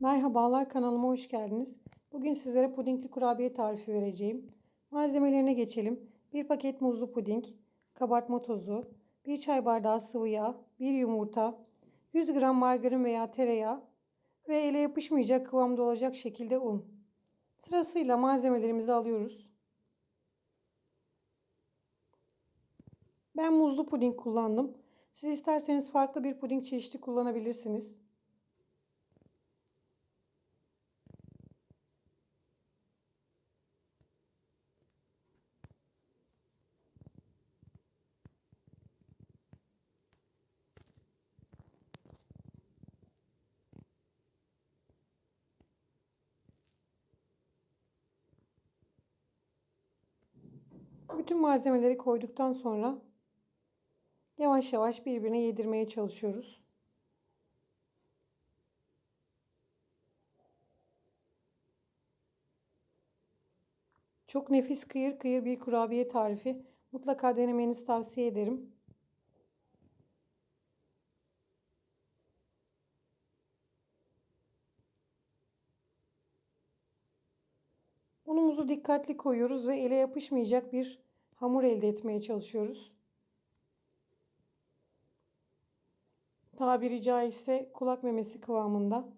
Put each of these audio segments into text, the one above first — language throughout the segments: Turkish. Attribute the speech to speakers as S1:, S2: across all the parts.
S1: Merhabalar kanalıma hoş geldiniz. Bugün sizlere pudingli kurabiye tarifi vereceğim. Malzemelerine geçelim. 1 paket muzlu puding, kabartma tozu, 1 çay bardağı sıvı yağ, 1 yumurta, 100 gram margarin veya tereyağı ve ele yapışmayacak kıvamda olacak şekilde un. Sırasıyla malzemelerimizi alıyoruz. Ben muzlu puding kullandım. Siz isterseniz farklı bir puding çeşidi kullanabilirsiniz. Bütün malzemeleri koyduktan sonra yavaş yavaş birbirine yedirmeye çalışıyoruz. Çok nefis kıyır kıyır bir kurabiye tarifi. Mutlaka denemenizi tavsiye ederim. Unumuzu dikkatli koyuyoruz ve ele yapışmayacak bir hamur elde etmeye çalışıyoruz. Tabiri caizse kulak memesi kıvamında.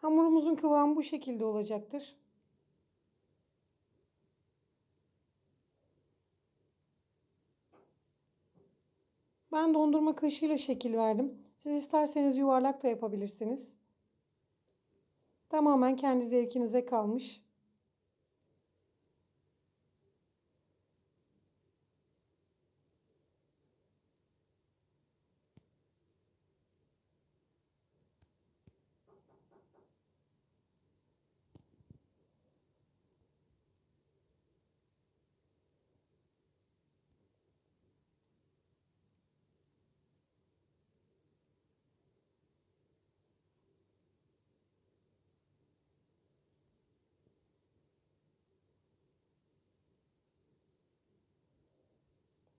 S1: Hamurumuzun kıvamı bu şekilde olacaktır. Ben dondurma kaşığıyla şekil verdim. Siz isterseniz yuvarlak da yapabilirsiniz. Tamamen kendi zevkinize kalmış.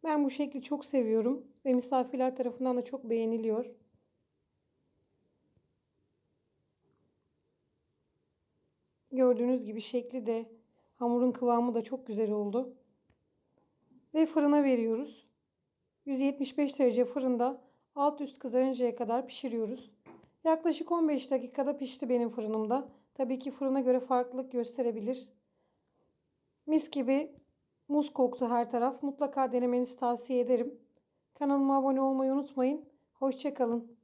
S1: Ben bu şekli çok seviyorum ve misafirler tarafından da çok beğeniliyor. Gördüğünüz gibi şekli de hamurun kıvamı da çok güzel oldu. Ve fırına veriyoruz. 175 derece fırında alt üst kızarıncaya kadar pişiriyoruz. Yaklaşık 15 dakikada pişti benim fırınımda. Tabii ki fırına göre farklılık gösterebilir. Mis gibi muz koktu her taraf. Mutlaka denemenizi tavsiye ederim. Kanalıma abone olmayı unutmayın. Hoşçakalın.